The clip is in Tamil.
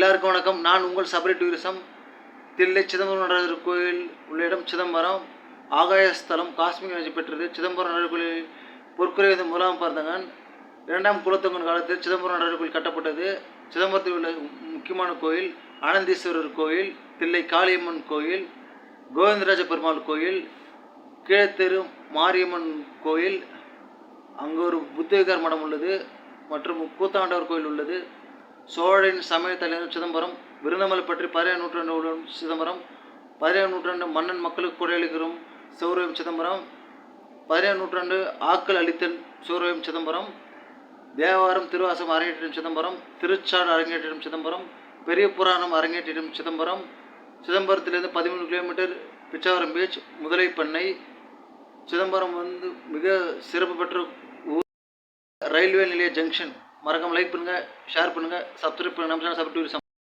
எல்லாருக்கும் வணக்கம். நான் உங்கள் சபரி டூரிசம். தில்லை சிதம்பரம் நடராஜர் கோயில் உள்ள இடம் சிதம்பரம் ஆகாயஸ்தலம் காஷ்மீர் எனர்ஜி பெற்றது. சிதம்பரம் நடர் கோயில் பொற்குறை வந்து முதலாம் பார்த்தங்கன். இரண்டாம் குலத்தங்கன் காலத்தில் சிதம்பரம் நடர் கோயில் கட்டப்பட்டது. சிதம்பரத்தில் உள்ள முக்கியமான கோயில் ஆனந்தீஸ்வரர் கோயில் தில்லை காளியம்மன் கோயில் கோவிந்தராஜ பெருமாள் கோயில் கீழத்தெரு மாரியம்மன் கோயில். அங்கே ஒரு புத்தவிகார் மடம் உள்ளது. மற்றும் கூத்தாண்டவர் கோயில் உள்ளது. சோழரின் சமய தலைவர் சிதம்பரம் விருந்தமலை பற்றி பதினேழு நூற்றாண்டு சிதம்பரம் பதினேழு நூற்றாண்டு மன்னன் மக்களுக்கு கொடையளிக்கிறோம் சௌரவம் சிதம்பரம் பதினேழு நூற்றாண்டு ஆக்கள் அளித்தல் சௌரவம் சிதம்பரம் தேவாரம் திருவாசம் அரங்கேற்றம் சிதம்பரம் திருச்சாடு அரங்கேற்றம் சிதம்பரம் பெரிய புராணம் அரங்கேற்றம் சிதம்பரம் சிதம்பரத்திலிருந்து பதிமூணு கிலோமீட்டர் பிச்சாவரம் பீச் முதலை பண்ணை சிதம்பரம் வந்து மிக சிறப்பு பெற்ற ஊர் ரயில்வே நிலைய ஜங்ஷன். மறக்காம லைக் பண்ணுங்கள் ஷேர் பண்ணுங்கள் சப்ஸ்கிரைப் பண்ணுங்கள் நம்ம சேனல் சப்ஸ்கிரைப்